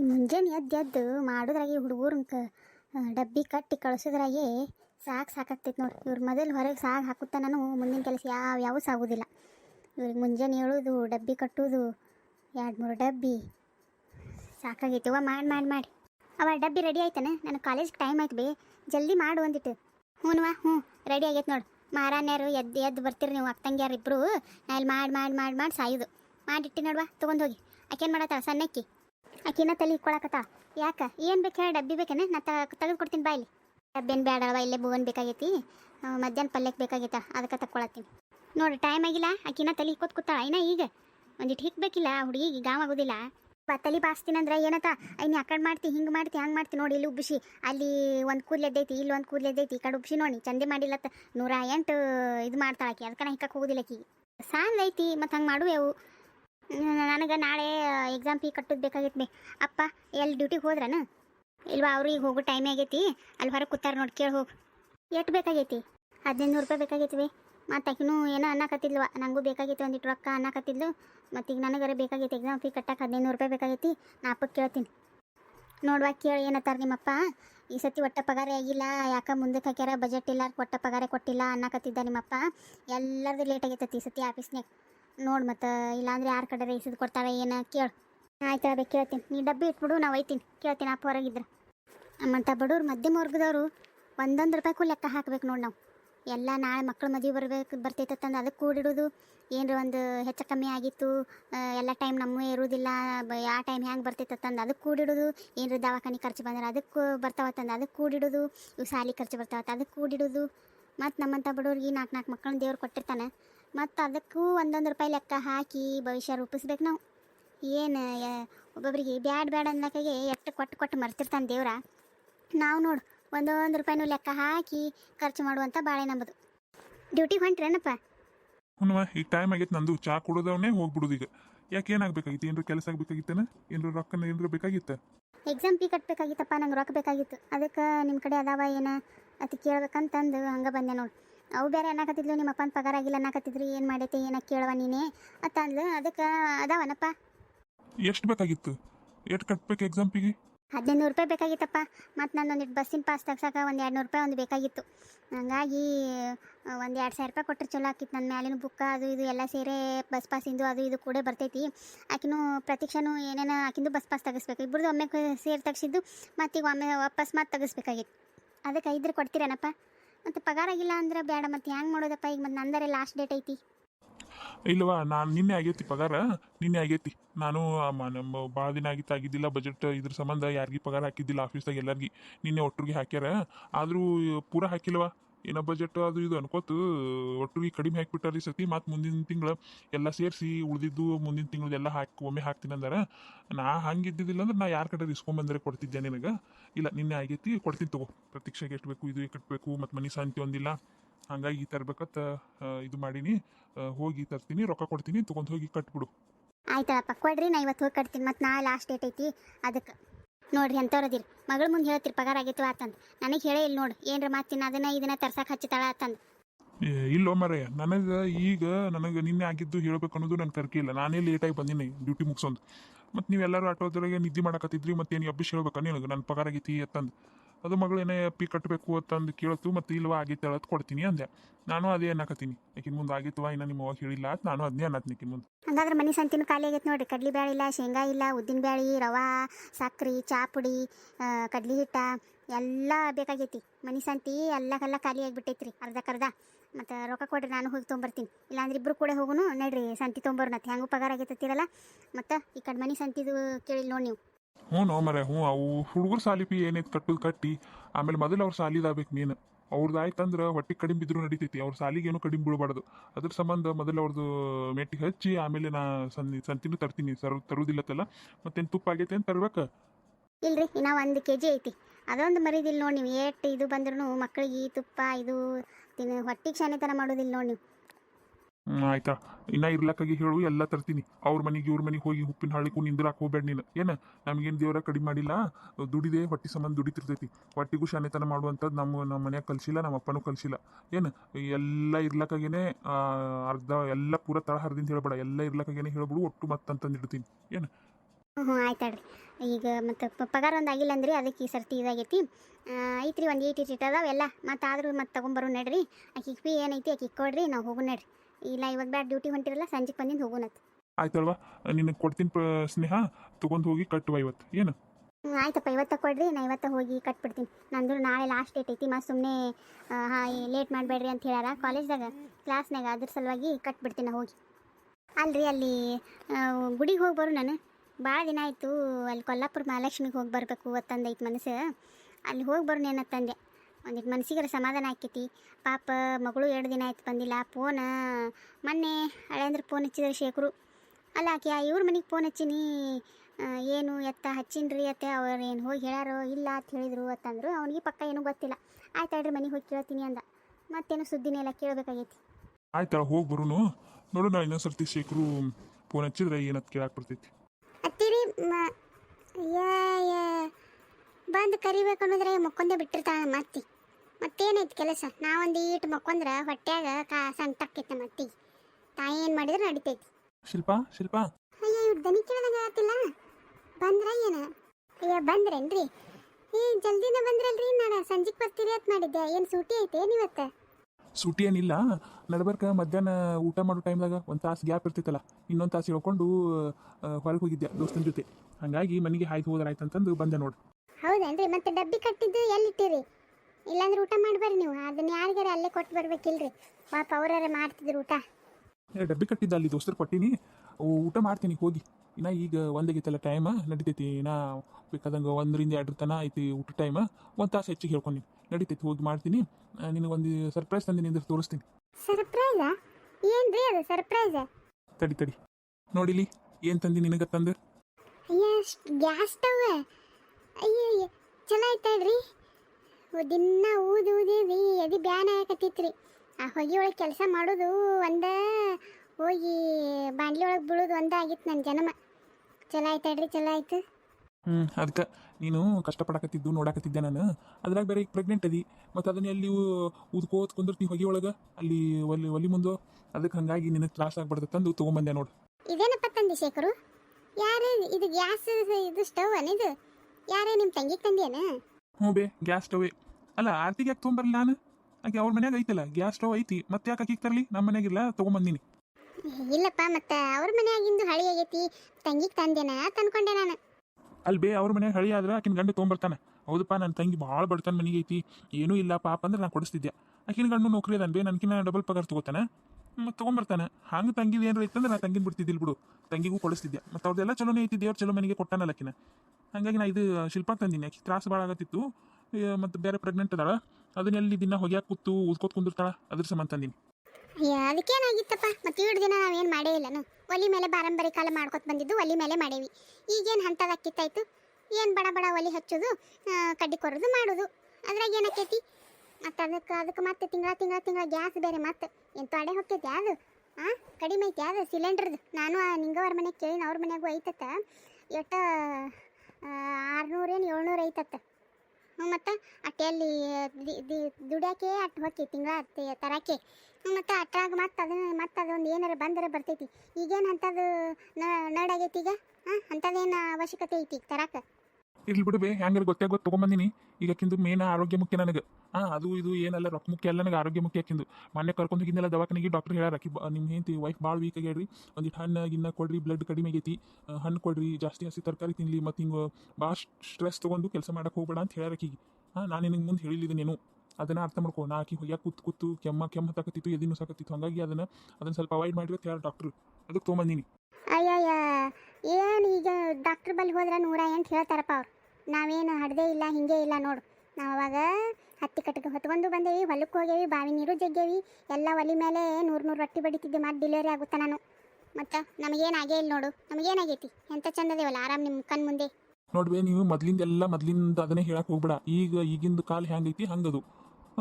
ಈ ಮುಂಜಾನೆ ಎದ್ದು ಎದ್ದು ಮಾಡೋದ್ರಾಗೆ ಕ ಡಬ್ಬಿ ಕಟ್ಟಿ ಕಳಿಸೋದ್ರಾಗೆ ಸಾಕು ಸಾಕಾಗ್ತೈತೆ ನೋಡಿ. ಇವ್ರ ಮೊದಲು ಹೊರಗೆ ಸಾಕು ಹಾಕುತ್ತಾ ನಾನು ಮುಂದಿನ ಕೆಲಸ ಯಾವ ಯಾವ ಸಾಗುವುದಿಲ್ಲ ಇವ್ರಿಗೆ ಮುಂಜಾನೆ ಹೇಳೋದು, ಡಬ್ಬಿ ಕಟ್ಟೋದು, ಎರಡು ಮೂರು ಡಬ್ಬಿ. ಸಾಕಾಗೈತಿ. ಅವ್ವ ಮಾಡಿ ಮಾಡಿ ಮಾಡಿ. ಅವ ಡಬ್ಬಿ ರೆಡಿ ಆಯ್ತಾನೆ. ನನ್ನ ಕಾಲೇಜ್ಗೆ ಟೈಮ್ ಆಯ್ತು ಬೇ. ಜಲ್ದಿ ಮಾಡು ಒಂದಿಟ್ಟು ವಾ ಹ್ಞೂ ರೆಡಿ ಆಗೈತೆ ನೋಡು. ಮಾರಾನ್ಯಾರು ಎದ್ದು ಎದ್ದು ಬರ್ತೀರಿ ನೀವು ಅಕ್ಕಂಗ್ಯಾರು ಇಬ್ಬರು ನಾ ಇಲ್ಲಿ ಮಾಡಿ ಮಾಡಿ ಮಾಡಿ ಮಾಡಿ ಸಾಯೋದು. ಮಾಡಿಟ್ಟು ನೋಡುವ, ತೊಗೊಂಡು ಹೋಗಿ. ಆಕೇನು ಮಾಡತ್ತಾಳ ಸಣ್ಣಕ್ಕಿ? ಆಕಿನ ತಲೆ ಇಕ್ಕೊಳಕತ್ತ ಯಾಕ? ಏನು ಬೇಕು ಹೇಳಿ, ಡಬ್ಬಿ ಬೇಕೇನೆ? ನಾ ತೆಗೆದು ಕೊಡ್ತೀನಿ ಬಾಯಿಲಿ ಡಬ್ಬೇನು ಬೇಡವ ಇಲ್ಲೇ ಭುವನ್ ಬೇಕಾಗೈತಿ. ಮಧ್ಯಾಹ್ನ ಪಲ್ಯಕ್ಕೆ ಬೇಕಾಗಿತ್ತ ಅದಕ್ಕೆ ತಕ್ಕೊಳತ್ತೀನಿ. ನೋಡಿ ಟೈಮ್ ಆಗಿಲ್ಲ, ಆಕಿನ ತಲೆ ಇಕ್ಕೋತ್ ಕೂತಾಳ, ಇನ್ನ ಈಗ. ಒಂದಿಟ್ಟು ಹಿಕ್ಬೇಕಿಲ್ಲ ಹುಡುಗಿಗೆ ಗಾವ್ ಆಗೋದಿಲ್ಲ. ಬಾ, ತಲೆ ಬಾಸ್ತೀನಂದ್ರೆ ಏನತ್ತ? ಐನಿ ಯಾಕಡೆ ಮಾಡ್ತಿ, ಹಿಂಗೆ ಮಾಡ್ತಿ, ಹಂಗೆ ಮಾಡ್ತಿ, ನೋಡಿ, ಇಲ್ಲಿ ಉಬ್ಬಿಸಿ. ಅಲ್ಲಿ ಒಂದು ಕೂದಲೆದ್ದೈತಿ ಇಲ್ಲಿ ಒಂದು ಕೂದಲೆದ್ದೈತಿ ಈ ಕಡೆ ಉಬ್ಬಿಸಿ ನೋಡಿ, ಚಂದೆ ಮಾಡಿಲ್ಲತ್ತ. ನೂರ ಎಂಟು ಇದು ಮಾಡ್ತಾಳ ಆಕಿ, ಅದಕ್ಕೆ ಹಿಕ್ಕಕ್ಕೆ ಹೋಗೋದಿಲ್ಲ ಆಕಿಗೆ. ಸಾಂಗ್ ಐತಿ, ಮತ್ತು ಹಂಗೆ ಮಾಡುವೆವು. ನನಗೆ ನಾಳೆ ಎಕ್ಸಾಮ್ ಫೀ ಕಟ್ಟೋದು ಬೇಕಾಗಿತ್ತು ಬಿ. ಅಪ್ಪ ಎಲ್ಲಿ ಡ್ಯೂಟಿಗೆ ಹೋದ್ರನ? ಇಲ್ವಾ ಅವ್ರಿಗೆ ಹೋಗೋ ಟೈಮ್ ಆಗೈತಿ. ಅಲ್ಲಿ ಹೊರಗೆ ಕೂತಾರ ನೋಡಿ, ಕೇಳಿ ಹೋಗಿ. ಎಷ್ಟು ಬೇಕಾಗೈತಿ? ಹದಿನೈದು ನೂರು ರೂಪಾಯಿ ಬೇಕಾಗೈತಿ ಬೇ. ಮತ್ತು ಆಕಿನೂ ಏನೋ ನಂಗೂ ನನಗೂ ಬೇಕಾಗಿತ್ತು ಒಂದಿಟ್ಟು ರೊಕ್ಕ ಅನ್ನಕತ್ತಿದ್ಲು. ಮತ್ತು ಈಗ ನನಗರ ಬೇಕಾಗೈತಿ ಎಕ್ಸಾಮ್ ಫೀ ಕಟ್ಟಕ್ಕೆ ಹದಿನೈದು ನೂರು ರೂಪಾಯಿ ಬೇಕಾಗೈತಿ. ನಾ ಅಪ್ಪಕ್ಕೆ ಕೇಳ್ತೀನಿ. ನೋಡುವ, ಕೇಳಿ ಏನತ್ತಾರ ನಿಮ್ಮಪ್ಪ. ಈ ಸತಿ ಒಟ್ಟ ಪಗಾರೇ ಆಗಿಲ್ಲ, ಯಾಕೆ ಮುಂದಕ್ಕೆ ಹಾಕ್ಯಾರ? ಬಜೆಟ್ ಇಲ್ಲ ಒಟ್ಟ ಪಗಾರೇ ಕೊಟ್ಟಿಲ್ಲ ಅನ್ನಕತ್ತಿದ್ದ ನಿಮ್ಮಪ್ಪ. ಎಲ್ಲರದು ಲೇಟ್ ಆಗೈತತಿ ಈ ಸತಿ ಆಫೀಸ್ನಾಗ ನೋಡು ಮತ್ತು, ಇಲ್ಲಾಂದ್ರೆ ಯಾರ ಕಡೆ ಇಸಿದು ಕೊಡ್ತಾರೆ ಏನು ಕೇಳು. ಆಯ್ತು ಅದೇ ಕೇಳ್ತೀನಿ. ನೀ ಡಬ್ಬಿ ಇಟ್ಬಿಡು, ನಾವು ಒಯ್ತೀನಿ. ಕೇಳ್ತೀನಿ ಅಪ್ಪ ಹೊರಗಿದ್ರೆ. ನಮ್ಮಂಥ ಬಡವ್ರು ಮಧ್ಯಮ ವರ್ಗದವರು ಒಂದೊಂದು ರೂಪಾಯಿಗೂ ಲೆಕ್ಕ ಹಾಕ್ಬೇಕು ನೋಡಿ ನಾವು. ಎಲ್ಲ ನಾಳೆ ಮಕ್ಳು ಮದುವೆ ಬರ್ಬೇಕು ಬರ್ತೈತಂದು ಅದಕ್ಕೆ ಕೂಡಿಡೋದು. ಏನರ ಒಂದು ಹೆಚ್ಚು ಕಮ್ಮಿ ಆಗಿತ್ತು ಎಲ್ಲ ಟೈಮ್ ನಮ್ಮೇ ಇರೋದಿಲ್ಲ ಆ ಟೈಮ್ ಹೆಂಗೆ ಬರ್ತೈತಂದು ಅದಕ್ಕೆ ಕೂಡಿಡೋದು. ಏನರ ದವಾಖಾನೆ ಖರ್ಚು ಬಂದ್ರೆ ಅದಕ್ಕೆ ಬರ್ತಾವತ್ತಂದು ಅದಕ್ಕೆ ಕೂಡಿಡೋದು. ಇವು ಸಾಲಿ ಖರ್ಚು ಬರ್ತಾವತ್ತ ಅದಕ್ಕೆ ಕೂಡಿಡೋದು. ಮತ್ತು ನಮ್ಮಂಥ ಬಡವ್ರಿಗೆ ನಾಲ್ಕು ನಾಲ್ಕು ಮಕ್ಕಳನ್ನ ದೇವ್ರು ಕೊಟ್ಟಿರ್ತಾನೆ. ಮತ್ತು ಅದಕ್ಕೂ ಒಂದೊಂದು ರೂಪಾಯಿ ಲೆಕ್ಕ ಹಾಕಿ ಭವಿಷ್ಯ ರೂಪಿಸ್ಬೇಕು ನಾವು. ಏನು ಒಬ್ಬೊಬ್ರಿಗೆ ಬ್ಯಾಡ್ ಬ್ಯಾಡ್ ಅನ್ನೋಕ್ಕಾಗೆ ಎಷ್ಟು ಕೊಟ್ಟು ಕೊಟ್ಟು ಮರ್ತಿರ್ತಾನೆ ದೇವ್ರ. ನಾವು ನೋಡು ಒಂದೊಂದು ರೂಪಾಯಿನೂ ಲೆಕ್ಕ ಹಾಕಿ ಖರ್ಚು ಮಾಡುವಂಥ ಬಾಳೆ ನಂಬದು. ಡ್ಯೂಟಿಗೆ ಹೊಂಟ್ರೇನಪ್ಪ? ಹುಣ್ಣವ ಈ ಟೈಮ್ ಆಗೈತೆ ನಂದು ಚಾ ಕುಡೋದವನೇ ಹೋಗ್ಬಿಡುದು ಈಗ. ಯಾಕೆ ಏನಾಗಬೇಕಾಗಿತ್ತು? ಏನಾರು ಕೆಲಸ ಆಗ್ಬೇಕಾಗಿತ್ತೇನ? ಏನ್ರ ರೊಕ್ಕನ ಏನಾರು ಬೇಕಾಗಿತ್ತ? ಎಕ್ಸಾಮ್ ಫೀ ಕಟ್ಟಬೇಕಾಗಿತ್ತಪ್ಪ ನಂಗೆ ರೊಕ್ಕ ಬೇಕಾಗಿತ್ತು. ಅದಕ್ಕೆ ನಿಮ್ಮ ಕಡೆ ಅದಾವ ಏನು? ಅತಿ ಕೇಳ್ಬೇಕಂತಂದು ಹಂಗೆ ಬಂದೆ ನೋಡಿ. ಅವು ಬೇರೆ ಅನ್ನಕತ್ತಿದ್ಲು ನಿಮ್ಮ ಅಪ್ಪನ ಪಗಾರ ಆಗಿಲ್ಲ ಅನ್ನಕತ್ತಿದ್ರು ಏನು ಮಾಡೈತೆ ಏನಕ್ಕೆ ಕೇಳವ ನೀನೇ? ಅಂತಂದ್ಲು ಅದಕ್ಕೆ ಅದಾವನಪ್ಪ. ಎಷ್ಟು ಬೇಕಾಗಿತ್ತು? ಎಷ್ಟು ಕಟ್ಟಬೇಕು ಎಕ್ಸಾಮ್ ಫೀಗೆ ಹದಿನೈದು ನೂರು ರೂಪಾಯಿ ಬೇಕಾಗಿತ್ತಪ್ಪ. ಮತ್ತು ನಾನು ಒಂದಿಟ್ಟು ಬಸ್ಸಿನ ಪಾಸ್ ತೆಗ್ಸಕ್ಕೆ ಒಂದು ಎರಡು ನೂರು ರೂಪಾಯಿ ಒಂದು ಬೇಕಾಗಿತ್ತು. ಹಂಗಾಗಿ ಒಂದು ಎರಡು ಸಾವಿರ ರೂಪಾಯಿ ಕೊಟ್ಟರೆ ಚಲೋ ಆಕಿತ್ತು ನನ್ನ ಮ್ಯಾಲಿನ ಬುಕ್ಕ ಅದು ಇದು ಎಲ್ಲ ಸೇರೆ ಬಸ್ ಪಾಸಿಂದು ಅದು ಇದು ಕೂಡ ಬರ್ತೈತಿ. ಆಕಿನೂ ಪ್ರತೀಕ್ಷಾನು ಏನೇನೋ ಆಕಿಂದು ಬಸ್ ಪಾಸ್ ತೆಗಿಸ್ಬೇಕು. ಇಬ್ಬರದು ಒಮ್ಮೆ ಸೇರಿ ತೆಗ್ಸಿದ್ದು ಮತ್ತು ಈಗ ಒಮ್ಮೆ ವಾಪಸ್ ಮತ್ತೆ ತೆಗಿಸ್ಬೇಕಾಗಿತ್ತು. ಅದಕ್ಕೆ ಐದ್ರ ಕೊಡ್ತೀರೇನಪ್ಪ? ಮತ್ತು ಪಗಾರ ಆಗಿಲ್ಲ ಅಂದ್ರೆ ಬೇಡ, ಮತ್ತು ಹ್ಯಾಂಗ್ ಮಾಡೋದಪ್ಪ ಈಗ? ಮತ್ತು ನಂದರೆ ಲಾಸ್ಟ್ ಡೇಟ್ ಐತಿ. ಇಲ್ಲವಾ ನಾನು ನಿನ್ನೆ ಆಗೈತಿ ಪಗಾರ, ನಿನ್ನೆ ಆಗೈತಿ. ನಾನು ನಮ್ಮ ಭಾಳ ದಿನ ಆಗಿತ್ತು, ಆಗಿದ್ದಿಲ್ಲ ಬಜೆಟ್ ಇದ್ರ ಸಂಬಂಧ ಯಾರಿಗೆ ಪಗಾರ ಹಾಕಿದ್ದಿಲ್ಲ ಆಫೀಸ್ದಾಗ ಎಲ್ಲರಿಗೆ. ನಿನ್ನೆ ಒಟ್ಟರಿಗೆ ಹಾಕ್ಯಾರ, ಆದರೂ ಪೂರ ಹಾಕಿಲ್ವಾ? ಏನೋ ಬಜೆಟ್ ಅದು ಇದು ಅನ್ಕೋತು ಈ ಕಡಿಮೆ ಹಾಕಿಬಿಟ್ಟಾರ ಈ ಸತಿ ಮತ್ತು ಮುಂದಿನ ತಿಂಗಳು ಎಲ್ಲ ಸೇರಿಸಿ ಉಳಿದಿದ್ದು ಮುಂದಿನ ತಿಂಗಳು ಎಲ್ಲ ಹಾಕಿ ಒಮ್ಮೆ ಹಾಕ್ತೀನಿ ಅಂದ್ರೆ. ನಾ ಹಂಗೆ ಇದ್ದಿದ್ದಿಲ್ಲ ಅಂದ್ರೆ ನಾ ಯಾರ ಕಡೆ ಇಸ್ಕೊಂಬಂದರೆ ಕೊಡ್ತಿದ್ದೆ ನಿನಗೆ? ಇಲ್ಲ ನಿನ್ನೆ ಆಗೈತಿ ಕೊಡ್ತೀನಿ ತಗೋ. ಪ್ರತೀಕ್ಷೆಗೆ ಎಷ್ಟು ಬೇಕು ಇದು ಕಟ್ಟಬೇಕು ಮತ್ತು ಮನೆ ಶಾಂತಿ ಒಂದಿಲ್ಲ. ಹಂಗಾಗಿ ತರ್ಬೇಕಂತ ಆ, ಇದು ಮಾಡೀನಿ. ಹೋಗಿ ತರ್ತೀನಿ ರೊಕ್ಕ ಕೊಡ್ತೀನಿ ತೊಗೊಂಡು ಹೋಗಿ ಕಟ್ಬಿಡು. ಆಯ್ತಳಪ್ಪ ಕೊಡ್ರಿ ನಾ ಇವತ್ತು ಹೋಗಿ ಕಟ್ತೀನಿ. ಮತ್ತು ನಾ ಲಾಸ್ಟ್ ಡೇಟ್ ಐತಿ ಅದಕ್ಕೆ. ನೋಡ್ರಿ ಎಂಥವ್ರದಿರಿ ಮಗಳ ಮುಂದೆ ಹೇಳ್ತಿರಿ ಪಗಾರ ಆಗಿತ್ತು ಆತಂದು ನನಗೆ ಹೇಳೇ ಇಲ್ಲ ನೋಡಿ, ಏನ್ರ ಮಾತಿನ ಅದನ್ನ ಇದನ್ನ ತರ್ಸಕ್ಕೆ ಹಚ್ಚಿತಾಳ ಆತಂದು ಇಲ್ಲೋ ಮರಯ್ಯ ನನಗೆ ಈಗ ನನಗೆ ನಿನ್ನೆ ಆಗಿದ್ದು ಹೇಳ್ಬೇಕು ಅನ್ನೋದು ನಂಗೆ ತರ್ಕಿ ಇಲ್ಲ. ನಾನೇ ಲೇಟಾಗಿ ಬಂದಿನಿ ಡ್ಯೂಟಿ ಮುಗಿಸೋದು. ಮತ್ತು ನೀವೆಲ್ಲರೂ ಆಟೋದ್ರಾಗೆ ನಿದ್ದೆ ಮಾಡಕತ್ತಿದ್ರಿ ಮತ್ತೇನು ಎಬ್ಬಿಸಿ ಹೇಳ್ಬೇಕು ನಿನಗೆ? ನನ್ನ ಪಗಾರ ಆಗೈತಿ ಅಂತಂದು. ಅದು ಮಗಳೇನೇ ಏನೇ ಪಿ ಕಟ್ಟಬೇಕು ಅಂತಂದು ಕೇಳ್ತು, ಮತ್ತು ಇಲ್ವಾ ಆಗಿತ್ತು ಹೇಳತ್ ಕೊಡ್ತೀನಿ ಅಂದೆ. ನಾನು ಅದೇ ಅನ್ನಕತ್ತೀನಿ. ಯಾಕಿನ ಮುಂದೆ ಆಗಿತ್ತು ಇನ್ನು ನಿಮ್ಮ ಹೇಳಿಲ್ಲ ಅಂತ ನಾನು ಅದನ್ನೇ ಅನ್ನತ್ತೀನಿ ಆಕಿನ್ ಮುಂದೆ. ಹಂಗಾದ್ರೆ ಮನೆ ಸಂತಿನೂ ಖಾಲಿ ಆಗೈತೆ ನೋಡಿ ಕಡ್ಲಿ ಬ್ಯಾಳಿ ಇಲ್ಲ, ಶೇಂಗಾ ಇಲ್ಲ, ಉದ್ದಿನ ಬ್ಯಾಳಿ, ರವಾ, ಸಕ್ರೆ ಚಾಪುಡಿ ಕಡ್ಲಿ ಹಿಟ್ಟ ಎಲ್ಲ ಬೇಕಾಗೈತಿ. ಮನೆ ಸಂತಿ ಎಲ್ಲಕ್ಕೆಲ್ಲ ಖಾಲಿ ಆಗಿಬಿಟ್ಟೈತ್ರಿ ಅರ್ಧಕ್ಕರ್ಧ ಮತ್ತು ರೊಕ್ಕ ಕೊಡ್ರಿ, ನಾನು ಹೋಗಿ ತೊಗೊಂಬರ್ತೀನಿ ಇಲ್ಲಾಂದ್ರೆ ಇಬ್ಬರು ಕೂಡ ಹೋಗುನು, ನಡ್ರಿ, ಸಂತಿ ತೊಗೊಂಬರ್ನತ್ತೆ ಹೆಂಗೂ ಪಗಾರ ಆಗೈತಿರಲ್ಲ ಮತ್ತು ಈ ಕಡೆ ಮನೆ ಸಂತಿದು ಕೇಳಿಲ್ಲ ನೋಡಿ ನೀವು. ಹ್ಞೂ ನೋ ಮರೆ ಹ್ಞೂ. ಅವು ಹುಡುಗರು ಸಾಲಿ ಪಿ ಏನೈತೆ ಕಟ್ಟುದು ಕಟ್ಟಿ, ಆಮೇಲೆ ಮೊದಲು ಅವ್ರ ಸಾಲಿದಾಗಬೇಕು ನೀನು ಅವ್ರದ್ದು ಆಯ್ತಂದ್ರೆ ಹೊಟ್ಟೆ ಕಡಿಮೆ ಬಿದ್ದರೂ ನಡೀತೈತಿ. ಅವ್ರ ಸಾಲಿಗೆ ಏನೂ ಕಡಿಮೆ ಬೀಳಬಾರ್ದು. ಅದ್ರ ಸಂಬಂಧ ಮೊದಲು ಅವ್ರದ್ದು ಮೆಟ್ಟಿಗೆ ಹಚ್ಚಿ, ಆಮೇಲೆ ನಾ ಸನ್ ಸಂತಿನೂ ತರ್ತೀನಿ. ಸರ್ ತರುವುದಿಲ್ಲತ್ತಲ್ಲ ಮತ್ತೇನು ತುಪ್ಪ ಆಗೈತೆ ಅಂತ ತರ್ಬೇಕು? ಇಲ್ರಿ, ಇನ್ನ ಒಂದು ಕೆ ಜಿ ಐತಿ. ಅದೊಂದು ಮರಿದಿಲ್ಲ ನೋಡಿ ನೀವು. ಏಟ್ ಇದು ಬಂದ್ರೂ ಮಕ್ಕಳಿಗೆ ತುಪ್ಪ, ಇದು ತಿನ್ನ ಹೊಟ್ಟಿಗೆ ಶಾನೆತನ ಮಾಡೋದಿಲ್ಲ ನೋಡಿ ನೀವು. ಆಯ್ತಾ. ಇನ್ನ ಇರ್ಲಕ್ಕಾಗಿ ಹೇಳು, ಎಲ್ಲ ತರ್ತೀನಿ. ಅವ್ರ ಮನೆಗೆ ಇವ್ರ ಮನೆಗೆ ಹೋಗಿ ಉಪ್ಪಿನ ಹಾಳಿಗೂ ನಿಂದ್ರಾಕ್ ಹೋಗ್ಬೇಡ ನೀನು. ಏನು? ನಮಗೇನು ದೇವರ ಕಡಿಮೆ ಮಾಡಿಲ್ಲ? ದುಡಿದೇ ಹೊಟ್ಟೆ ಸಂಬಂಧ ದುಡಿತಿರ್ತೈತಿ. ಹೊಟ್ಟಿಗೂ ಶಾನೆತನ ಮಾಡುವಂಥದ್ದು ನಮ್ಮ ನಮ್ಮ ಮನೆಯಾಗ ಕಲಿಸಿಲ್ಲ ನಮ್ಮ ಅಪ್ಪನೂ ಕಲಿಸಿಲ್ಲ. ಏನು? ಎಲ್ಲ ಇರ್ಲಕ್ಕಾಗೇನೆ ಅರ್ಧ, ಎಲ್ಲ ಪೂರ ತಳ ಹರಿದಿಂದ ಹೇಳ್ಬೇಡ. ಎಲ್ಲ ಇರ್ಲಕ್ಕಾಗೇನೆ ಹೇಳ್ಬಿಡು, ಒಟ್ಟು ಮತ್ತಂತಂದು ಇಡ್ತೀನಿ. ಏನು? ಹ್ಞೂ ಆಯ್ತು ತಡ್ರಿ. ಈಗ ಮತ್ತು ಪಗಾರ ಒಂದು ಆಗಿಲ್ಲ ಅಂದ್ರಿ ಅದಕ್ಕೆ ಈ ಸರ್ತಿ ಇದಾಗೈತಿ. ಐತ್ರಿ ಒಂದು ಏಟ್ ಇಟ್ ಇಟ್ಟದಾವೆಲ್ಲ ಮತ್ತು ಆದ್ರೂ ಮತ್ತೆ ತೊಗೊಂಬರು ನಡ್ರಿ. ಆಕಿಗೆ ಫೀ ಏನೈತಿ, ಆಕಿಗೆ ಕೊಡ್ರಿ, ನಾವು ಹೋಗು ನಡ್ರಿ. ಇಲ್ಲ ಇವಾಗ ಬ್ಯಾಡ ಡ್ಯೂಟಿ ಹೊಂಟಿರಲ್ಲ ಸಂಜೆಗೆ ಬಂದಿಂದ ಹೋಗೋಣತ್. ಆಯ್ತಲ್ವಾ? ನಿನಗೆ ಕೊಡ್ತೀನಿ ಪ್ರ ಸ್ನೇಹ ತೊಗೊಂಡು ಹೋಗಿ ಕಟ್ಟುವ ಇವತ್ತು ಏನು? ಹ್ಞೂ ಆಯ್ತಪ್ಪ ಇವತ್ತ ಕೊಡ್ರಿ ನಾ ಇವತ್ತ ಹೋಗಿ ಕಟ್ಬಿಡ್ತೀನಿ. ನಂದು ನಾಳೆ ಲಾಸ್ಟ್ ಡೇಟ್ ಐತಿ ಮತ್ತು ಸುಮ್ಮನೆ ಹಾಂ ಲೇಟ್ ಮಾಡಬೇಡ್ರಿ ಅಂತ ಹೇಳ್ಯಾರ. ಕಾಲೇಜ್ದಾಗ ಕ್ಲಾಸ್ನಾಗ ಅದ್ರ ಸಲುವಾಗಿ ಕಟ್ಬಿಡ್ತೀನಿ ನಾ ಹೋಗಿ. ಅಲ್ರಿ ಅಲ್ಲಿ ಗುಡಿಗೆ ಹೋಗಿ ಬರು ನಾನು. ಭಾಳ ದಿನ ಆಯಿತು ಅಲ್ಲಿ ಕೊಲ್ಲಾಪುರ ಮಹಾಲಕ್ಷ್ಮಿಗೆ ಹೋಗಿ ಬರಬೇಕು ಅಂತಂದೈತೆ ಮನಸ್ಸು. ಅಲ್ಲಿ ಹೋಗಿ ಬರು ಏನತ್ತಂದೆ ಒಂದಿಟ್ಟು ಮನಸ್ಸಿಗೆ ಸಮಾಧಾನ ಆಕೈತಿ. ಪಾಪ ಮಗಳು ಎರಡು ದಿನ ಆಯ್ತು ಬಂದಿಲ್ಲ ಫೋನ ಮೊನ್ನೆ ಹಳೆಯಂದ್ರೆ ಫೋನ್ ಹಚ್ಚಿದ್ರೆ ಶೇಖರು. ಅಲ್ಲ ಆಕೆ ಇವ್ರ ಮನೆಗೆ ಫೋನ್ ಹಚ್ಚಿನಿ. ಏನು ಎತ್ತ ಹಚ್ಚಿನ್ರಿ ಅತ್ತೆ ಅವ್ರು ಏನು ಹೋಗಿ ಹೇಳ್ಯಾರೋ ಇಲ್ಲ ಅಂತ ಹೇಳಿದ್ರು ಅಂತಂದ್ರು. ಅವನಿಗೆ ಪಕ್ಕ ಏನೂ ಗೊತ್ತಿಲ್ಲ. ಆಯ್ತು ಹೇಳ್ರಿ ಮನೆಗೆ ಹೋಗಿ ಕೇಳ್ತೀನಿ ಅಂದ. ಮತ್ತೇನು ಸುದ್ದಿನೇ ಇಲ್ಲ ಕೇಳಬೇಕಾಗೈತಿ. ಆಯ್ತಾ ಹೋಗಿ ಬರೋನು. ನೋಡೋಣ ಇನ್ನೊಂದು ಸರ್ತಿ ಶೇಖರು ಫೋನ್ ಹಚ್ಚಿದ್ರೆ ಏನಂತ ಕೇಳಾಕ್ ಬರ್ತೈತಿ. ಅತ್ತಿರಿ ಬಂದು ಕರಿಬೇಕು ಅನ್ನೋದ್ರೆ ಮಕ್ಕೊಂದೇ ಬಿಟ್ಟಿರ್ತಾಳ ಮತ್ತಿ. ಮತ್ತೇನೈತಿ ಕೆಲಸ? ನಾವೊಂದು ಈಟ್ ಮಕ್ಕೊಂದ್ರೆ ಹೊಟ್ಯಾಗ ಕಾ ಸಂಕಟಕ್ಕೈತೆ ಮತ್ತಿ. ತಾಯಿ ಏನು ಮಾಡಿದ್ರೆ ನಡಿತೈತಿ. ಶಿಲ್ಪಾ ಶಿಲ್ಪಾ. ಅಯ್ಯೋ ಇವ್ರು ದನಿ ಕೇಳಿದಂಗೆ ಆಗತ್ತಿಲ್ಲ? ಬಂದ್ರ ಏನ? ಅಯ್ಯೋ ಬಂದ್ರೇನ್ರಿ? ಏ ಜಲ್ದಿನ ಬಂದ್ರಲ್ರಿ ನಾನು. ಸಂಜಿಕ್ ಬರ್ತೀರಿ ಅಂತ ಮಾಡಿದ್ದೆ. ಏನು ಸೂಟಿ ಐತೆ ನೀವತ್ತ? ಸೂಟಿ ಏನಿಲ್ಲ. ನಡ್ಬರ್ಕ ಮಧ್ಯಾಹ್ನ ಊಟ ಮಾಡೋ ಟೈಮ್ದಾಗ ಒಂದು ತಾಸು ಗ್ಯಾಪ್ ಇರ್ತಿತ್ತಲ್ಲ ಇನ್ನೊಂದು ತಾಸು ಹೇಳ್ಕೊಂಡು ಹೊರಗೆ ಹೋಗಿದ್ದೆ ದೋಸ್ತನ ಜೊತೆ. ಹಾಗಾಗಿ ಮನೆಗೆ ಹಾಯ್ದು ಹೋದ್ರಾಯ್ತು ಅಂತಂದು ಬಂದೆ ನೋಡು. ಹೌದೇನ್ರಿ ಮತ್ತೆ ಡಬ್ಬಿ ಕಟ್ಟಿದ್ದು ಎಲ್ಲಿಟ್ಟಿರಿ? ಇಲ್ಲಾಂದ್ರೆ ಊಟ ಮಾಡ್ಬಾರಿ ನೀವು. ಅದನ್ನ ಯಾರಿಗಾರ ಅಲ್ಲೇ ಕೊಟ್ಟು ಬರ್ಬೇಕಿಲ್ರಿ. ಪಾಪ ಅವ್ರಾರ ಮಾಡ್ತಿದ್ರು ಊಟ. ಏ, ಡಬ್ಬಿ ಕಟ್ಟಿದ್ದ ಅಲ್ಲಿ ದೋಸ್ತರು ಕೊಟ್ಟಿನಿ. ಊಟ ಮಾಡ್ತೀನಿ ಹೋಗಿ. ಇನ್ನ ಈಗ ಒಂದಾಗೈತಲ್ಲ ಟೈಮ್ ನಡಿತೈತಿ. ನಾ ಬೇಕಾದಂಗೆ ಒಂದರಿಂದ ಎರಡರ ತನ ಐತಿ ಊಟ ಟೈಮ್ ಒಂದು ತಾಸು ಹೆಚ್ಚಿಗೆ ಹೇಳ್ಕೊಂಡಿ. ನಡಿತೈತಿ ಹೋಗಿ ಮಾಡ್ತೀನಿ. ನಿನಗೆ ಒಂದು ಸರ್ಪ್ರೈಸ್ ತಂದು ನಿಂದ್ರೆ ತೋರಿಸ್ತೀನಿ. ಸರ್ಪ್ರೈಸಾ ಏನ್ರಿ ಅದು ಸರ್ಪ್ರೈಸ್ ತಡಿ ತಡಿ. ನೋಡಿಲಿ ಏನು ತಂದಿ ನಿನಗೆ ತಂದು? ಅಯ್ಯ ಗ್ಯಾಸ್ ಸ್ಟವ್ ಅಯ್ಯ ಚಲೋ ಆಯ್ತಲ್ರಿ ದಿನ ಊದು ಊದೇವಿ ಎದಿ ಬ್ಯಾನ್ ಆಗಕತ್ತಿತ್ರಿ ಆ ಹೊಗೆ ಒಳಗೆ ಕೆಲಸ ಮಾಡೋದು ಒಂದ ಹೋಗಿ ಬಾಂಡ್ಲಿ ಒಳಗೆ ಬೀಳೋದು ಒಂದ ಆಗಿತ್ತು ನನ್ನ ಜನ್ಮ. ಚಲೋ ಆಯ್ತಲ್ರಿ ಚಲೋ ಆಯ್ತು ಹ್ಞೂ ಅದಕ್ಕೆ ನೀನು ಕಷ್ಟಪಡಕತ್ತಿದ್ದು ನೋಡಕತ್ತಿದ್ದೆ ನಾನು. ಅದ್ರಾಗ ಬೇರೆ ಈಗ ಪ್ರೆಗ್ನೆಂಟ್ ಅದಿ. ಮತ್ತು ಅದನ್ನ ಎಲ್ಲಿ ಉದ್ಕೋತ್ ಕುಂದಿರ್ತಿ ಹೊಗೆ ಒಳಗೆ? ಅಲ್ಲಿ ಒಲಿ ಒಲಿ ಮುಂದೆ? ಅದಕ್ಕೆ ಹಂಗಾಗಿ ನಿನಗೆ ತ್ರಾಸ ಆಗ್ಬಾರ್ದು ತಂದು ತೊಗೊಂಬಂದೆ ನೋಡು. ಇದೇನಪ್ಪ ತಂದೆ ಶೇಖರು? ಯಾರು ಇದು ಗ್ಯಾಸ್ ಇದು ಸ್ಟವ್ ಇದು? ಯಾರೇ ನಿಮ್ಮ ತಂಗಿಗೆ ತಂದೇನ ಹ್ಞೂ ಬೇ ಗ್ಯಾಸ್ ಸ್ಟವ್ ಅಲ್ಲ ಆರ್ತಿಗೆ ಯಾಕೆ ತೊಗೊಂಬರಲ್ಲ ನಾನು? ಆಕೆ ಅವ್ರ ಮನ್ಯಾಗ ಐತಲ್ಲ ಗ್ಯಾಸ್ ಸ್ಟವ್ ಐತಿ ಮತ್ತೆ ಯಾಕೆ ಆಕಿಗೆ ತರಲಿ? ನಮ್ಮ ಮನ್ಯಾಗಿಲ್ಲ ತೊಗೊಂಬಂದಿನಿ. ಇಲ್ಲಪ್ಪ ಮತ್ತೆ ಅವ್ರ ಮನೆಯಾಗಿಂದು ಹಳಿ ಆಗೈತಿ ತಂಗಿಗೆ ತಂದೇನ ತನ್ಕೊಂಡೆ ನಾನು. ಅಲ್ಲಿ ಬೇ ಅವ್ರ ಮನ್ಯಾಗ ಹಳಿ ಆದ್ರೆ ಆಕಿನ ಗಂಡ ತೊಗೊಂಬರ್ತಾನೆ. ಹೌದಪ್ಪ ನನ್ನ ತಂಗಿ ಭಾಳ ಬಡತನ ಮನೆಗೆ ಐತಿ ಏನೂ ಇಲ್ಲ ಪಾಪ ಅಂದ್ರೆ ನಾನು ಕೊಡಿಸ್ತಿದ್ದೆ. ಆಕಿನ ಗಂಡು ನೌಕರಿ ಅದಾನ ಬೇ ನನ್ಕಿನ ಡಬಲ್ ಪಗಾರ್ ತಗೋತಾನೆ? ಮತ್ತು ತೊಗೊಂಬರ್ತಾನೆ. ಹಂಗೆ ತಂಗಿದ ಏನಾರ ಇತ್ತಂದ್ರೆ ನಾನು ತಂಗಿನ ಬಿಡ್ತಿದ್ದಿಲ್ಲ ಬಿಡು. ತಂಗಿಗೂ ಕೊಡಿಸ್ತಿದ್ದೆ. ಮತ್ತೆ ಅವ್ರದ್ದೆಲ್ಲ ಚಲೋನೇ ಐತಿ ದೇವ್ರು ಚಲೋ ಮನೆಗೆ ಕೊಟ್ಟಾನಲ್ಲ ಆಕಿನ. ಹಾಗಾಗಿ ನಾ ಇದು ಶಿಲ್ಪ ತಂದಿನಿ. ಆಕಿ ತ್ರಾಸು ಭಾಳ ಆಗತ್ತಿತ್ತು. ಮತ್ತು ಬೇರೆ ಪ್ರೆಗ್ನೆಂಟ್ ಅದಾಳ. ಅದನ್ನ ಎಲ್ಲಿ ದಿನ ಹೊಗ್ಯಾಕ ಕೂತು ಉದ್ಕೋತ್ ಕುಂದಿರ್ತಾಳ, ಅದ್ರ ಸಂಬಂಧ ತಂದಿನಿ. ಅದಕ್ಕೇನಾಗಿತ್ತಪ್ಪ? ಮತ್ತೆ ಏಳು ದಿನ ನಾವೇನು ಮಾಡೇ ಇಲ್ಲನು. ಒಲಿ ಮೇಲೆ ಬಾರಂಬರಿ ಕಾಲ ಮಾಡ್ಕೊತ ಬಂದಿದ್ದು, ಒಲಿ ಮೇಲೆ ಮಾಡೇವಿ. ಈಗೇನು ಹಂತದ ಕಿತ್ತಾಯ್ತು? ಏನು ಬಡ ಬಡ ಒಲಿ ಹಚ್ಚೋದು ಕಡ್ಡಿ ಕೊರೋದು ಮಾಡೋದು. ಅದ್ರಾಗ ಏನಾಕೈತಿ ಮತ್ತು ಅದಕ್ಕೆ ಅದಕ್ಕೆ ಮತ್ತೆ ತಿಂಗಳ ತಿಂಗಳ ತಿಂಗಳ ಗ್ಯಾಸ್ ಬೇರೆ ಮತ್ತೆ. ಎಂತ ಅಡೆ ಹೋಗ್ತೈತಿ ಅದು ಹಾಂ ಕಡಿಮೆ ಐತಿ ಅದು ಸಿಲಿಂಡ್ರದ್ದು ನಾನು ನಿಂಗವ್ರ ಮನೆಗೆ ಕೇಳಿನ, ಅವ್ರ ಮನೆಗೂ ಐತತ್ತ. ಎಷ್ಟ ಆರುನೂರೇನು ಏಳ್ನೂರು ಐತತ್ತ. ಹ್ಞೂ ಮತ್ತು ಅಟ್ಟೆಯಲ್ಲಿ ದುಡ್ಯಾಕೆ ಅಟ್ಟು ಹೊಕ್ಕಿ, ತಿಂಗಳ ತರಾಕೆ. ಮತ್ತು ಅಟ್ರಾಗ ಮತ್ತೆ ಅದನ್ನ ಮತ್ತೆ ಅದೊಂದು ಏನಾರ ಬಂದರೆ ಬರ್ತೈತಿ. ಈಗೇನು ಅಂಥದ್ದು ನಡಾಗೈತಿ ಈಗ? ಹಾಂ ಅಂಥದ್ದೇನು ಅವಶ್ಯಕತೆ ಐತಿ ತರಕ ತರಾಕ? ಇರ್ಲಿ ಬಿಡು ಹ್ಯಾಂಗಾರ ಗೊತ್ತಾಗ ಗೊತ್ತೇ ಗೊತ್ತು ತೊಗೊಂಬಂದಿನಿ ಈಗ ಆಕಿಂದು ಮೇನ್ ಆರೋಗ್ಯ ಮುಖ್ಯ ನನಗೆ. ಹಾಂ ಅದು ಇದು ಏನಲ್ಲ ರೊಕ್ಕ ಮುಖ್ಯ ಎಲ್ಲ ನನಗೆ ಆರೋಗ್ಯ ಮುಖ್ಯ ಆಕಿಂದು ಮೊನ್ನೆ ಕರ್ಕೊಂಡು ಹೋಗಿದ್ದೆಲ್ಲ ದವಾಖಾನೆಗೆ ಡಾಕ್ಟರ್ ಹೇಳ್ಯಾರ ಆಕಿ ನಿಮ್ಮ ಹೆಂಡತಿ ವೈಫ್ ಭಾಳ ವೀಕ್ ಆಗ್ಯಾಡ್ರಿ ಒಂದಿಟ್ಟು ಹಣ್ಣು ಗಿನ್ನ ಕೊಡ್ರಿ ಬ್ಲಡ್ ಕಡಿಮೆ ಆಗೈತಿ. ಹಣ್ಣು ಕೊಡ್ರಿ, ಜಾಸ್ತಿ ಹಸಿ ತರಕಾರಿ ತಿನ್ನಲಿ ಮತ್ತು ಹಿಂಗೆ ಭಾಳ ಸ್ಟ್ರೆಸ್ ತೊಗೊಂಡು ಕೆಲಸ ಮಾಡಕ್ಕೆ ಹೋಗ್ಬೇಡ ಅಂತ ಹೇಳ್ಯಾರ ಆಕಿಗೆ ಹಾಂ ನಾನು ನಿನಗೆ ಮುಂದೆ ಹೇಳಿಲ್ಲಿದ್ದೇನೇನು ಅದನ್ನ ಅರ್ಥ ಮಾಡ್ಕೊ. ನಾ ಆಕಿ ಹೊಯ್ಯಾಕೆ ಕೂತು ಕೂತು ಕೆಮ್ಮ ಕೆಮ್ಮ ಹತ್ತಾಕತ್ತಿತ್ತು, ಎದಿನೂ ಸಾಕತ್ತಿತ್ತು. ಹಾಗಾಗಿ ಅದನ್ನು ಅದನ್ನು ಸ್ವಲ್ಪ ಅವಾಯ್ಡ್ ಮಾಡಿರಿ ಅಂತ ಹೇಳಿ ಡಾಕ್ಟ್ರು ಅದಕ್ಕೆ ತೊಗೊಂಬಂದೀನಿ. ಅಯ್ಯಯ್ಯ, ಏನು ಈಗ ಡಾಕ್ಟ್ರ್ ಬಲ್ಲಿ ಹೋದ್ರೆ ನೂರ ಎಂಟು ಹೇಳ್ತಾರಪ್ಪ ಅವ್ರು. ನಾವೇನು ಹಡ್ದೇ ಇಲ್ಲ, ಹಿಂಗೆ ಇಲ್ಲ ನೋಡು. ನಾವು ಅವಾಗ ಹತ್ತಿ ಕಟ್ಟಿಗೆ ಹೊತ್ಕೊಂಡು ಬಂದೇವಿ ಹೊಲಕ್ಕೆ ಹೋಗೇವಿ, ಬಾವಿ ನೀರು ಜಗ್ಗೇವಿ, ಎಲ್ಲ ಒಲಿ ಮೇಲೆ ನೂರು ನೂರು ರೊಟ್ಟಿ ಬಡಿತಿದ್ದೆ ಮತ್ತೆ ಡಿಲಿವರಿ ಆಗುತ್ತಾ ನಾನು. ಮತ್ತು ಆಗೇ ಇಲ್ಲ ನೋಡು ನಮಗೇನಾಗೈತಿ ಎಂಥ ಚಂದದೇವಲ್ಲ ಆರಾಮ್ ನಿಮ್ಮ ಕಣ್ ಮುಂದೆ. ನೋಡ್ಬೇ ನೀವು ಮೊದ್ಲಿಂದ ಎಲ್ಲ ಮೊದ್ಲಿಂದ ಅದನ್ನೇ ಹೇಳಕ್ ಹೋಗ್ಬೇಡ. ಈಗ ಈಗಿಂದ ಕಾಲ ಹೆಂಗೈತಿ ಹಂಗದು.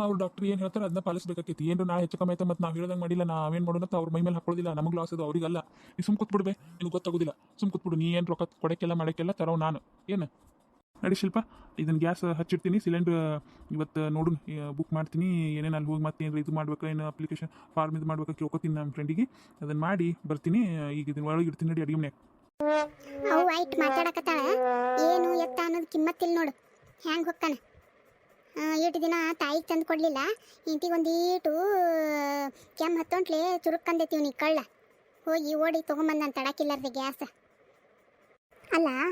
ಅವ್ರು ಡಾಕ್ಟರ್ ಏನು ಹೇಳ್ತಾರೆ ಅದನ್ನ ಪಾಲಿಸ್ಬೇಕಾಕೈತಿ ಏನು ನಾ ಹೆಚ್ಚು ಕಮ್ಮಿ ಆಯ್ತು ಮತ್ತು ನಾವು ಹೇಳ್ದಂಗೆ ಮಾಡಿಲ್ಲ, ನಾವೇನು ಮಾಡೋಣ ಅವ್ರ ಮೈ ಮೇಲೆ ಹಾಕೊಳ್ಳೋದಿಲ್ಲ ನಮಗೆ ಲಾಸ್ ಅದು ಅವ್ರಿಗಲ್ಲ. ನೀ ಸುಮ್ ಕೂತ್ಬಿಡ್ಬೇ ನಿನಗೆ ಗೊತ್ತಾಗೋದಿಲ್ಲ. ಸುಮ್ ಕೂತ್ಬಿಡು, ನೀ ಏನು ರೊಕ್ಕ ಕೊಡಕ್ಕೆಲ್ಲ ಮಾಡಕ್ಕೆಲ್ಲ ತರೋ ನಾನು. ಏನು? ನಡಿ ಶಿಲ್ಪ ಇದನ್ನು ಗ್ಯಾಸ್ ಹಚ್ಚಿರ್ತೀನಿ ಸಿಲಿಂಡ್ರ್ ಇವತ್ತು ನೋಡು ಬುಕ್ ಮಾಡ್ತೀನಿ, ಏನೇನು ಅಲ್ಲಿ ಹೋಗಿ ಮತ್ತೆ ಏನಾರು ಇದು ಮಾಡ್ಬೇಕು, ಏನು ಅಪ್ಲಿಕೇಶನ್ ಫಾರ್ಮ್ ಇದು ಮಾಡ್ಬೇಕು ಕೇಳ್ಕೊತೀನಿ ನಮ್ಮ ಫ್ರೆಂಡಿಗೆ ಅದನ್ನು ಮಾಡಿ ಬರ್ತೀನಿ, ಈಗ ಇದನ್ನ ಒಳಗೆ ಇಡ್ತೀನಿ ನಡಿ ಅಡಿಗೆ ಮನೆ ಅವು ಐಟ್ ಏನು ಎತ್ತ ಅನ್ನೋದು ಕಿಮ್ಮತ್ತಿಲ್ಲ ನೋಡು, ಹ್ಯಾಂಗೆ ಹೋಗ್ತಾನೆ ಈಟು ದಿನ ತಾಯಿಗೆ ತಂದು ಕೊಡಲಿಲ್ಲ ಇಂಟಿಗೆ ಒಂದು ಈಟು, ಕೆಮ್ಮು ಹತ್ತೊಂಟ್ಲೆ ಚುರುಕ್ಕಂದೈತಿ ನೀ ಕಳ್ಳ. ಹೋಗಿ ಓಡಿ ನಾನು ತಡಕಿಲ್ಲಾರ್ದೆ ಗ್ಯಾಸ್.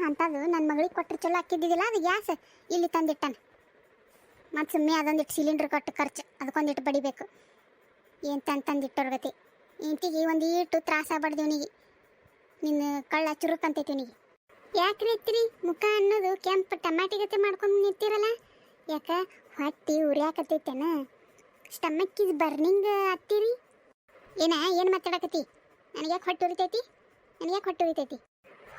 ಅಂಥದ್ದು ನನ್ನ ಮಗಳಿಗೆ ಕೊಟ್ಟರೆ ಚಲೋ ಹಾಕಿದ್ದಿದ್ದಿಲ್ಲ ಅದು ಗ್ಯಾಸ್. ಇಲ್ಲಿ ತಂದಿಟ್ಟಾನೆ. ಮತ್ತು ಸುಮ್ಮನೆ ಅದೊಂದಿಟ್ಟು ಸಿಲಿಂಡ್ರ್ ಕೊಟ್ಟು ಖರ್ಚು, ಅದಕ್ಕೊಂದಿಟ್ಟು ಬಡಿಬೇಕು. ಏನು ತಂದು ತಂದಿಟ್ಟೋರ್ ಗತಿ? ಇಂಟಿಗೆ ಒಂದು ಈಟು ತ್ರಾಸ ಆಗ್ಬಾರ್ದು ಇವನಿಗೆ. ನಿನ್ನ ಕಳ್ಳ ಚುರುಕಂತೈತಿ ಇವನಿಗೆ. ಯಾಕೆ ರೀತಿರಿ ಮುಖ ಅನ್ನೋದು ಕೆಂಪು ಟಮಾಟಿ ಗತೆ ಮಾಡ್ಕೊಂಡು ನಿಂತಿರಲ್ಲ? ಯಾಕ? ಹೊಟ್ಟಿ ಉರಿಯಾಕತ್ತೈತೇನ? ಸ್ಟಮಕ್ ಇದು ಬರ್ನಿಂಗ್ ಹತ್ತಿರಿ ಏನ, ಏನು ಮಾತಾಡಕತ್ತಿ? ನನಗೆ ಯಾಕೆ ಹೊಟ್ಟೆ ಉರಿತೈತಿ? ನನಗೆ ಯಾಕೆ ಹೊಟ್ಟೆ ಉರಿತೈತಿ?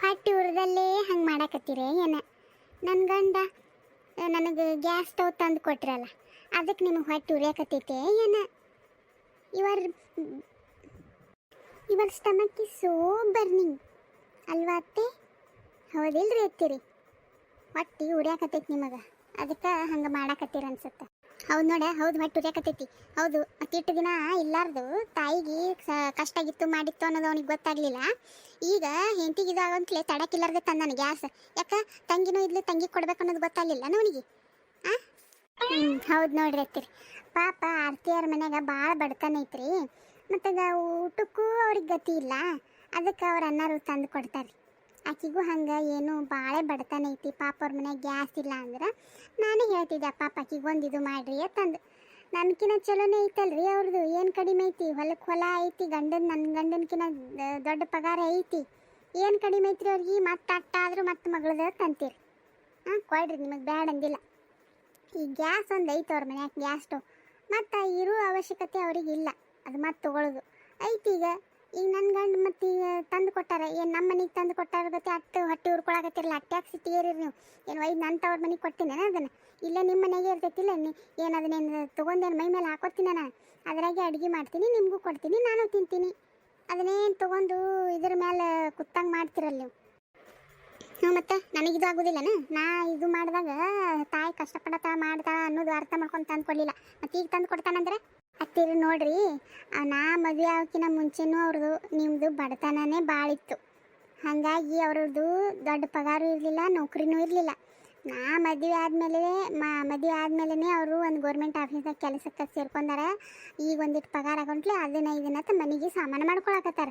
ಹೊಟ್ಟೆ ಉರದಲ್ಲೇ ಹಂಗೆ ಮಾಡಾಕತ್ತೀರಿ ಏನ? ನನ್ನ ಗಂಡ ನನಗೆ ಗ್ಯಾಸ್ ಸ್ಟವ್ ತಂದು ಕೊಟ್ರಲ್ಲ ಅದಕ್ಕೆ ನಿಮಗೆ ಹೊಟ್ಟೆ ಉರಿಯಾಕತ್ತೈತೆ ಏನ? ಇವರ್ ಇವರ್ ಸ್ಟಮಕ್ ಇಸ್ ಸೋ ಬರ್ನಿಂಗ್ ಅಲ್ವಾ ಅತ್ತೆ? ಹೌದಿಲ್ರಿ ಅತ್ತಿರಿ. ಹೊಟ್ಟಿ ಉರಿಯಾಕತ್ತೈತೆ ನಿಮಗೆ, ಅದಕ್ಕೆ ಹಂಗೆ ಮಾಡಾಕತ್ತೀರ ಅನ್ಸುತ್ತೆ. ಹೌದು ನೋಡ, ಹೌದು ಹೊಟ್ಟು ಉರಿಯಾಕತ್ತೈತಿ. ಹೌದು ಅತ್ತಿಟ್ಟು ದಿನ ಇಲ್ಲಾರ್ದು ತಾಯಿಗೆ ಕಷ್ಟ ಆಗಿತ್ತು ಮಾಡಿತ್ತು ಅನ್ನೋದು ಅವ್ನಿಗೆ ಗೊತ್ತಾಗ್ಲಿಲ್ಲ. ಈಗ ಹೆಂಡತಿಗೆ ಇದಾಗಂತಲೇ ತಡಕಿಲ್ಲಾರ್ದೆ ತಂದಾನ ಗ್ಯಾಸ್. ಯಾಕ? ತಂಗಿನೂ ಇದ್ಲು ತಂಗಿ ಕೊಡ್ಬೇಕು ಅನ್ನೋದು ಗೊತ್ತಾಗ್ಲಿಲ್ಲ ಅವನಿಗೆ? ಆ? ಹ್ಞೂ ಹೌದು ನೋಡ್ರಿ ಅತ್ತಿರಿ. ಪಾಪ ಆರ್ತಿಯವ್ರ ಮನ್ಯಾಗ ಭಾಳ ಬಡತನ ಐತ್ರಿ. ಮತ್ತು ಊಟಕ್ಕೂ ಅವ್ರಿಗೆ ಗತಿ ಇಲ್ಲ. ಅದಕ್ಕೆ ಅವ್ರು ಅನ್ನಾರು ತಂದು ಕೊಡ್ತಾರೆ. ಆಕಿಗೂ ಹಂಗೆ ಏನು ಭಾಳ ಬಡತನ ಐತಿ, ಪಾಪ ಅವ್ರ ಮನೆಯಾಗ ಗ್ಯಾಸ್ ಇಲ್ಲ ಅಂದ್ರೆ ನಾನೇ ಹೇಳ್ತಿದ್ದೆ ಪಾಪ ಆಕಿಗೆ ಒಂದು ಇದು ಮಾಡಿರಿ ಅಂತಂದು. ನನ್ಕಿನ ಚಲೋನೇ ಐತಲ್ರಿ ಅವ್ರದ್ದು ಏನು ಕಡಿಮೆ ಐತಿ? ಹೊಲಕ್ಕೆ ಹೊಲ ಐತಿ, ಗಂಡನ ನನ್ನ ಗಂಡನಕಿನ ದೊಡ್ಡ ಪಗಾರ ಐತಿ. ಏನು ಕಡಿಮೆ ಐತ್ರಿ ಅವ್ರಿಗೆ? ಮತ್ತೆ ಅಟ್ಟಾದ್ರೂ ಮತ್ತೆ ಮಗಳದ ತಂತೀರಿ ಹಾಂ, ಕೊಡ್ರಿ, ನಿಮಗೆ ಬೇಡ ಅಂದಿಲ್ಲ. ಈ ಗ್ಯಾಸ್ ಒಂದು ಐತೆ ಅವ್ರ ಮನ್ಯಾಗ, ಗ್ಯಾಸ್ ಸ್ಟವ್. ಮತ್ತು ಇರೋ ಅವಶ್ಯಕತೆ ಅವ್ರಿಗೆ ಇಲ್ಲ, ಅದು ಮತ್ತೆ ತೊಗೊಳೋದು. ಐತಿ ಈಗ ಈಗ ನನ್ನ ಗಂಡ ಮತ್ತು ಈಗ ತಂದು ಕೊಟ್ಟಾರ. ಏನು ನಮ್ಮ ಮನೆಗೆ ತಂದು ಕೊಟ್ಟಾರ ಅಟ್ಟು ಹೊಟ್ಟೆ ಉರ್ಕೊಳಕತ್ತಿರಲ್ಲ ಅಟ್ಯಾಕ್ ಸಿಟಿ ಏರಿರಿ ನೀವು. ಏನು ಒಯ್ದು ನನ್ನ ತವ್ರ ಮನೆಗೆ ಕೊಡ್ತೀನಿ ಅದನ್ನು. ಇಲ್ಲೇ ನಿಮ್ಮ ಮನೆಗೆ ಇರ್ತೈತಿಲ್ಲ ನೀ. ಏನು ಅದನ್ನೇನು ತೊಗೊಂಡೇನು ಮೈ ಮೇಲೆ ಹಾಕೋತೀನಿ ನಾನು. ಅದರಾಗೆ ಅಡುಗೆ ಮಾಡ್ತೀನಿ, ನಿಮಗೂ ಕೊಡ್ತೀನಿ, ನಾನು ತಿಂತೀನಿ. ಅದನ್ನೇನು ತೊಗೊಂಡು ಇದ್ರ ಮೇಲೆ ಕುತ್ತಂಗೆ ಮಾಡ್ತಿರಲ್ಲ ನೀವು. ಹ್ಞೂ ಮತ್ತೆ ನನಗಿದು ಆಗೋದಿಲ್ಲನ ನಾ ಇದು ಮಾಡಿದಾಗ ತಾಯಿ ಕಷ್ಟಪಡತಾ ಮಾಡ್ತಾ ಅನ್ನೋದು ಅರ್ಥ ಮಾಡ್ಕೊಂಡು ತಂದು ಕೊಡಲಿಲ್ಲ ಮತ್ತೆ ಈಗ ತಂದು ಕೊಡ್ತಾನಂದ್ರೆ? ಹತ್ತಿರ ನೋಡ್ರಿ ನಾ ಮದುವೆ ಆಗೋಕ್ಕಿಂತ ಮುಂಚೆನೂ ಅವ್ರದ್ದು ನಿಮ್ಮದು ಬಡತನನೇ ಭಾಳ ಇತ್ತು. ಹಾಗಾಗಿ ಅವ್ರದ್ದು ದೊಡ್ಡ ಪಗಾರು ಇರಲಿಲ್ಲ, ನೌಕರಿನೂ ಇರಲಿಲ್ಲ. ನಾ ಮದುವೆ ಆದಮೇಲೆ ಮದುವೆ ಆದಮೇಲೆ ಅವರು ಒಂದು ಗೌರ್ಮೆಂಟ್ ಆಫೀಸ್ದಾಗ ಕೆಲಸಕ್ಕೆ ಸೇರ್ಕೊಂಡಾರ. ಈಗ ಒಂದಿಟ್ಟು ಪಗಾರ ಆಗೊಂಟ್ಲೆ ಅದನ್ನ ಇದನ್ನ ಅಂತ ಮನೆಗೆ ಸಾಮಾನು ಮಾಡ್ಕೊಳಕತ್ತಾರ.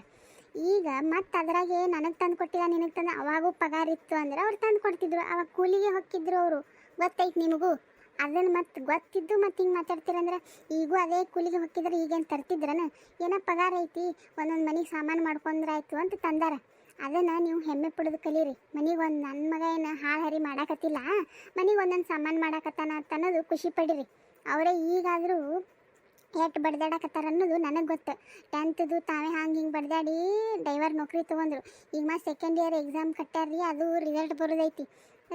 ಈಗ ಮತ್ತೆ ಅದ್ರಾಗೆ ನನಗೆ ತಂದು ಕೊಟ್ಟಿಲ್ಲ, ನಿನಗೆ ತಂದು, ಅವಾಗೂ ಪಗಾರ ಇತ್ತು ಅಂದ್ರೆ ಅವ್ರು ತಂದು ಕೊಡ್ತಿದ್ರು. ಅವಾಗ ಕೂಲಿಗೆ ಹೊಕ್ಕಿದ್ರು ಅವರು. ಗೊತ್ತೈತೆ ನಿಮಗೂ? ಅದನ್ನು ಮತ್ತೆ ಗೊತ್ತಿದ್ದು ಮತ್ತೆ ಹಿಂಗೆ ಮಾತಾಡ್ತೀರಂದ್ರೆ ಈಗೂ ಅದೇ ಕೂಲಿಗೆ ಹೊಕ್ಕಿದ್ರೆ ಈಗೇನು ತರ್ತಿದ್ರನ? ಏನೋ ಪಗಾರ ಐತಿ, ಒಂದೊಂದು ಮನೆಗೆ ಸಾಮಾನು ಮಾಡ್ಕೊಂಡ್ರಾಯ್ತು ಅಂತ ತಂದಾರ. ಅದನ್ನು ನೀವು ಹೆಮ್ಮೆ ಪಡೋದು ಕಲೀರಿ. ಮನೆಗೆ ಒಂದು ನನ್ನ ಮಗ ಏನು ಹಾಳು ಹರಿ ಮಾಡಾಕತ್ತಿಲ್ಲ, ಮನೆಗೆ ಒಂದೊಂದು ಸಾಮಾನು ಮಾಡಾಕತ್ತಾನ ಅಂತ ಅನ್ನೋದು ಖುಷಿ ಪಡಿರಿ. ಅವರೇ ಈಗಾದರೂ ಎಷ್ಟು ಬಡ್ದಾಡಕತ್ತಾರ ಅನ್ನೋದು ನನಗೆ ಗೊತ್ತು. ಟೆಂತ್ದು ತಾವೇ ಹಂಗೆ ಹಿಂಗೆ ಬಡ್ದಾಡಿ ಡ್ರೈವರ್ ನೌಕರಿ ತೊಗೊಂಡ್ರು. ಈಗ ಮತ್ತೆ ಸೆಕೆಂಡ್ ಇಯರ್ ಎಕ್ಸಾಮ್ ಕಟ್ಟಾರ್ರಿ ಅದು ರಿಸಲ್ಟ್ ಬರೋದೈತಿ.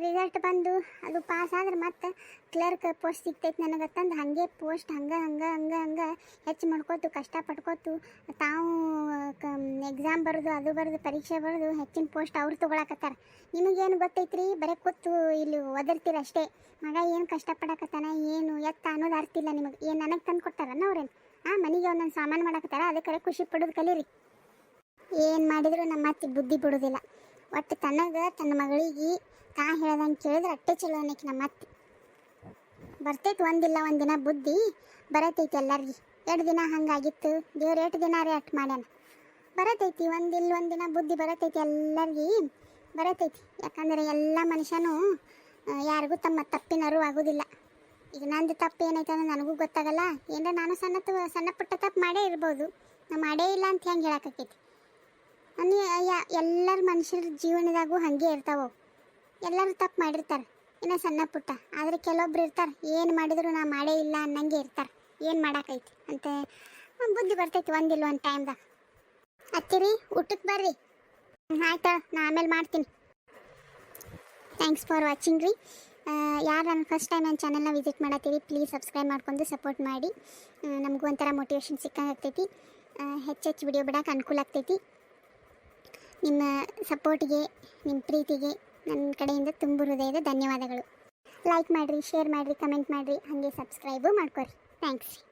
ರಿಸಲ್ಟ್ ಬಂದು ಅದು ಪಾಸ್ ಆದ್ರೆ ಮತ್ತೆ ಕ್ಲರ್ಕ್ ಪೋಸ್ಟ್ ಸಿಗ್ತೈತಿ ತಂದು. ಹಾಗೆ ಪೋಸ್ಟ್ ಹಂಗೆ ಹಂಗೆ ಹಂಗೆ ಹಂಗೆ ಹೆಚ್ಚು ಮಾಡ್ಕೋತು, ಕಷ್ಟ ಪಡ್ಕೋತು ತಾವು ಎಕ್ಸಾಮ್ ಬರೋದು, ಅದು ಬರೋದು, ಪರೀಕ್ಷೆ ಬರೋದು ಹೆಚ್ಚಿನ ಪೋಸ್ಟ್ ಅವ್ರು ತೊಗೊಳಕತ್ತಾರ. ನಿಮಗೇನು ಗೊತ್ತೈತ್ರಿ? ಬರೀ ಕೂತು ಇಲ್ಲಿ ಒದರ್ತೀರ ಅಷ್ಟೇ. ಮಗ ಏನು ಕಷ್ಟಪಡಕತ್ತಾನ ಏನು ಎತ್ತ ಅನ್ನೋದು ಅರ್ಥ ಇಲ್ಲ ನಿಮಗೆ. ಏನು ನನಗೆ ತಂದು ಕೊಟ್ಟಾರನ್ನ ಅವ್ರೇನು? ಆ, ಮನೆಗೆ ಒಂದೊಂದು ಸಾಮಾನು ಮಾಡಕತ್ತಾರ, ಅದಕ್ಕೆ ಖುಷಿ ಪಡೋದು ಕಲೀರಿ. ಏನು ಮಾಡಿದರೂ ನಮ್ಮ ಅತ್ತಿ ಬುದ್ಧಿ ಬಿಡೋದಿಲ್ಲ. ಒಟ್ಟು ತನಗೆ ತನ್ನ ಮಗಳಿಗೆ ತಾ ಹೇಳ್ದಂಗೆ ಕೇಳಿದ್ರೆ ಅಟ್ಟೆ ಚಲೋ ಅನ್ನಕ್ಕೆ ನಮ್ಮ ಅತ್ತೆ. ಬರ್ತೈತೆ ಒಂದಿಲ್ಲ ಒಂದಿನ ಬುದ್ಧಿ ಬರತೈತಿ ಎಲ್ಲರಿಗೆ. ಎರಡು ದಿನ ಹಂಗಾಗಿತ್ತು? ದೇವ್ರು ಎಷ್ಟು ದಿನ ರೀ ಅಟ್ ಮಾಡ್ಯಾನ? ಬರತೈತಿ ಒಂದಿಲ್ಲ ಒಂದಿನ ಬುದ್ಧಿ ಬರತೈತಿ ಎಲ್ಲರಿಗೆ ಬರತೈತಿ. ಯಾಕಂದರೆ ಎಲ್ಲ ಮನುಷ್ಯನೂ ಯಾರಿಗೂ ತಮ್ಮ ತಪ್ಪಿನ ಅರಿವು ಆಗೋದಿಲ್ಲ. ಈಗ ನಂದು ತಪ್ಪು ಏನೈತೆ ಅಂದ್ರೆ ನನಗೂ ಗೊತ್ತಾಗಲ್ಲ. ಏನರ ನಾನು ಸಣ್ಣ ಸಣ್ಣ ಪುಟ್ಟ ತಪ್ಪು ಮಾಡೇ ಇರ್ಬೋದು. ನಾ ಮಾಡೇ ಇಲ್ಲ ಅಂತ ಹೆಂಗೆ ಹೇಳಕ್ಕಾಕೈತಿ ಅನ್ಯ ಎಲ್ಲರ ಮನುಷ್ಯರ ಜೀವನದಾಗೂ ಹಾಗೆ ಇರ್ತಾವೆ. ಎಲ್ಲರೂ ತಪ್ಪು ಮಾಡಿರ್ತಾರೆ. ಇನ್ನು ಸಣ್ಣ ಪುಟ್ಟ. ಆದರೆ ಕೆಲವೊಬ್ರು ಇರ್ತಾರೆ. ಏನು ಮಾಡಿದ್ರು ನಾ ಮಾಡೇ ಇಲ್ಲ ಅನ್ನಂಗೆ ಇರ್ತಾರೆ. ಏನು ಮಾಡೋಕ್ಕೈತಿ ಅಂತ ಬುದ್ಧಿ ಬರ್ತೈತಿ ಒಂದಿಲ್ಲ ಒಂದು ಟೈಮ್ದಾಗ ಹತ್ತಿರಿ ಊಟಕ್ಕೆ ಬರ್ರಿ. ಆಯ್ತಾ ನಾ ಆಮೇಲೆ ಮಾಡ್ತೀನಿ. ಥ್ಯಾಂಕ್ಸ್ ಫಾರ್ ವಾಚಿಂಗ್ ರೀ. ಯಾರು ನಾನು ಫಸ್ಟ್ ಟೈಮ್ ನನ್ನ ಚಾನಲ್ನ ವಿಸಿಟ್ ಮಾಡತ್ತೀರಿ ಪ್ಲೀಸ್ ಸಬ್ಸ್ಕ್ರೈಬ್ ಮಾಡ್ಕೊಂಡು ಸಪೋರ್ಟ್ ಮಾಡಿ. ನಮಗೂ ಒಂಥರ ಮೋಟಿವೇಶನ್ ಸಿಕ್ಕಂಗೆ ಹೆಚ್ಚು ಹೆಚ್ಚೆಚ್ಚು ವಿಡಿಯೋ ಬಿಡೋಕೆ ಅನುಕೂಲ ಆಗ್ತೈತಿ. ನಿಮ್ಮ ಸಪೋರ್ಟಿಗೆ ನಿಮ್ಮ ಪ್ರೀತಿಗೆ ನನ್ನ ಕಡೆಯಿಂದ ತುಂಬ ಹೃದಯದ ಧನ್ಯವಾದಗಳು. ಲೈಕ್ ಮಾಡಿರಿ ಶೇರ್ ಮಾಡಿರಿ ಕಮೆಂಟ್ ಮಾಡಿರಿ, ಹಾಗೆ ಸಬ್ಸ್ಕ್ರೈಬು ಮಾಡ್ಕೊರಿ. ಥ್ಯಾಂಕ್ಸ್ ರೀ.